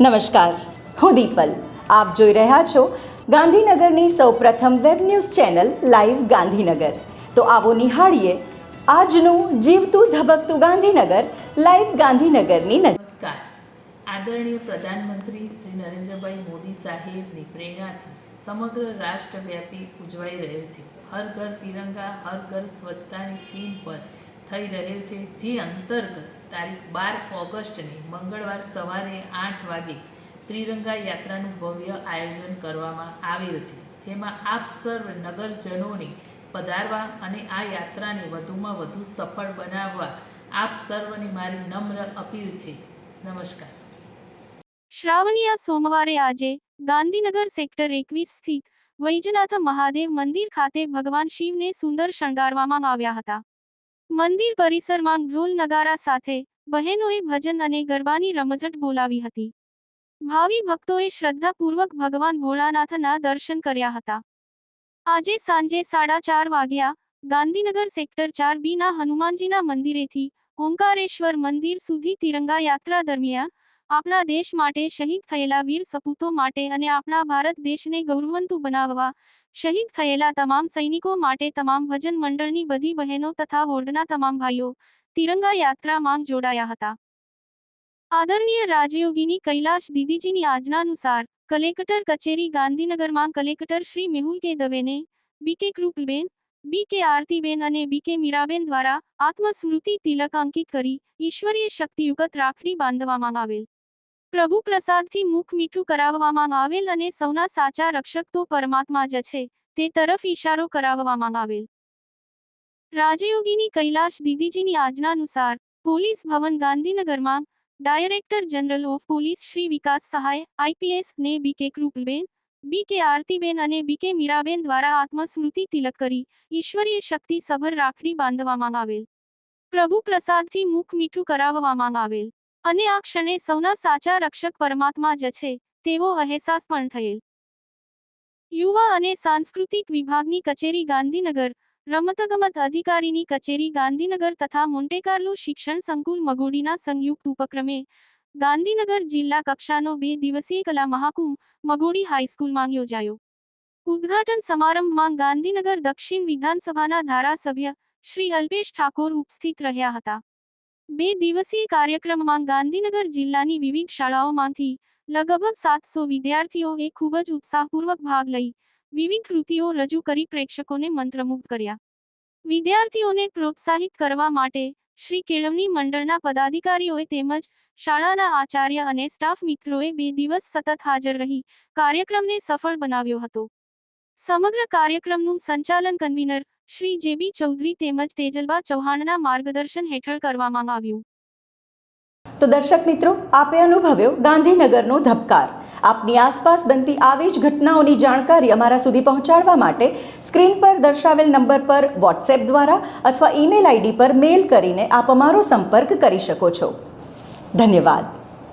નમસ્કાર. હું દીપલ. આપ જોઈ રહ્યા છો ગાંધીનગરની સૌપ્રથમ web news channel live Gandhinagar. તો આવો નિહાળીએ આજનું જીવતું ધબકતું ગાંધીનગર લાઈવ ગાંધીનગરની નમસ્કાર. આદરણીય પ્રધાનમંત્રી શ્રી નરેન્દ્રભાઈ મોદી સાહેબની પ્રેરણાથી સમગ્ર રાષ્ટ્રવ્યાપી ઉજવાઈ રહેલ છે. હર ઘર તિરંગા, હર ઘર સ્વચ્છતાની થીમ પર થઈ રહેલ છે જે અંતર્ગત તારીખ બાર ઓગસ્ટને મંગળવાર સવારે આઠ વાગે ત્રિરંગા યાત્રાનું ભવ્ય આયોજન કરવામાં આવેલ છે, જેમાં આપ સર્વ નગરજનોને પધારવા અને આ યાત્રાને વધુમાં વધુ સફળ બનાવવા આપ સર્વને મારી નમ્ર અપીલ છે. નમસ્કાર. શ્રાવણીયા સોમવારે આજે ગાંધીનગર સેક્ટર એકવીસ સ્થિત વૈજનાથ મહાદેવ મંદિર ખાતે ભગવાન શિવને સુંદર શણગારવામાં આવ્યા હતા. મંદિર પરિસરમાં ઢોલ નગારા સાથે બહેનોએ ભજન અને ગરબાની રમઝટ બોલાવી હતી. ભાવિ ભક્તોએ શ્રદ્ધાપૂર્વક ભગવાન ભોળાનાથના દર્શન કર્યા હતા. આજે સાંજે સાડા ચાર વાગ્યા, ગાંધીનગર સેક્ટર ચાર બીના હનુમાનજીના મંદિરેથી ઓંકારેશ્વર મંદિર સુધી તિરંગા યાત્રા દરમિયાન આપણા દેશ માટે શહીદ થયેલા વીર સપૂતો માટે અને આપણા ભારત દેશને ગૌરવંતુ બનાવવા, શહીદ થયેલા તમામ સૈનિકો માટે તમામ ભજન મંડળની બધી બહેનો તથા વોર્ડના તમામ ભાઈઓ, તિરંગા યાત્રામાં જોડાયા હતા. આદરણીય રાજયોગીની કૈલાશ દીદીજીની આજ્ઞાનુસાર, કલેક્ટર કચેરી ગાંધીનગરમાં કલેક્ટર શ્રી મેહુલ કે દવેને બીકે કૃપલબેન, બી કે આરતીબેન અને બી કે મીરાબેન દ્વારા આત્મસ્મૃતિ તિલક અંકિત કરી ઈશ્વરીય શક્તિયુગત રાખડી બાંધવામાં આવેલ. પ્રભુ પ્રસાદથી મુખ મીઠું કરાવવામાં આવેલ અને સૌના સાચા રક્ષક તો પરમાત્મા જ છે, તે તરફ ઈશારો કરાવવામાં આવેલ. રાજયોગીની કૈલાશ દીદીજીની આજ્ઞાનુસાર, પોલીસ ભવન ગાંધીનગરમાં, director general of police Shri Vikas Sahay IPS ને બી કે કૃપલબેન બી કે આરતીબેન અને બી કે મીરાબેન દ્વારા આત્મસ્મૃતિ તિલક કરી, ઈશ્વરીય શક્તિ સભર રાખડી બાંધવામાં આવેલ. પ્રભુ પ્રસાદથી મુખ મીઠું કરાવવામાં આવેલ. અને આ ક્ષણે સૌના સાચા રક્ષક પરમાત્મા જ છે, તેવો અહેસાસ પણ થયેલ. યુવા અને સાંસ્કૃતિક વિભાગની કચેરી ગાંધીનગર, રમતગમત અધિકારીની કચેરી ગાંધીનગર તથા મોન્ટેકાર્લો શિક્ષણ સંકુલ મગોડીના સંયુક્ત ઉપક્રમે, ગાંધીનગર જિલ્લા કક્ષાનો બે દિવસીય કલા મહાકુંભ, મગોડી હાઈસ્કૂલમાં યોજાયો. ઉદ્ઘાટન સમારંભમાં ગાંધીનગર દક્ષિણ વિધાનસભાના ધારાસભ્ય શ્રી અલ્પેશ ઠાકોર ઉપસ્થિત રહ્યા હતા. બે દિવસીય કાર્યક્રમમાં ગાંધીનગર જિલ્લાની વિવિધ શાળાઓમાંથી લગભગ સાતસો વિદ્યાર્થીઓએ ખૂબ જ ઉત્સાહપૂર્વક ભાગ લઈ વિવિધ કૃતિઓ રજૂ કરી પ્રેક્ષકોને મંત્રમુગ્ધ કર્યા. વિદ્યાર્થીઓને પ્રોત્સાહિત કરવા માટે શ્રી કેળવણી મંડળના પદાધિકારીઓએ તેમજ શાળાના આચાર્ય અને સ્ટાફ મિત્રોએ બે દિવસ સતત હાજર રહી કાર્યક્રમને સફળ બનાવ્યો હતો. સમગ્ર કાર્યક્રમનું સંચાલન કન્વીનર શ્રી જેબી ચૌધરી તેમજ તેજલબા ચૌહાણના માર્ગદર્શન હેઠળ કરવામાં આવ્યું. તો દર્શક મિત્રો, આપે અનુભવ્યો ગાંધીનગરનો ધબકાર. આપની આસપાસ બનતી આવી જ ઘટનાઓની જાણકારી અમારા સુધી પહોંચાડવા માટે સ્ક્રીન પર દર્શાવેલ નંબર પર વોટ્સએપ દ્વારા અથવા ઈમેલ આઈડી પર મેલ કરીને આપ અમારો સંપર્ક કરી શકો છો. ધન્યવાદ.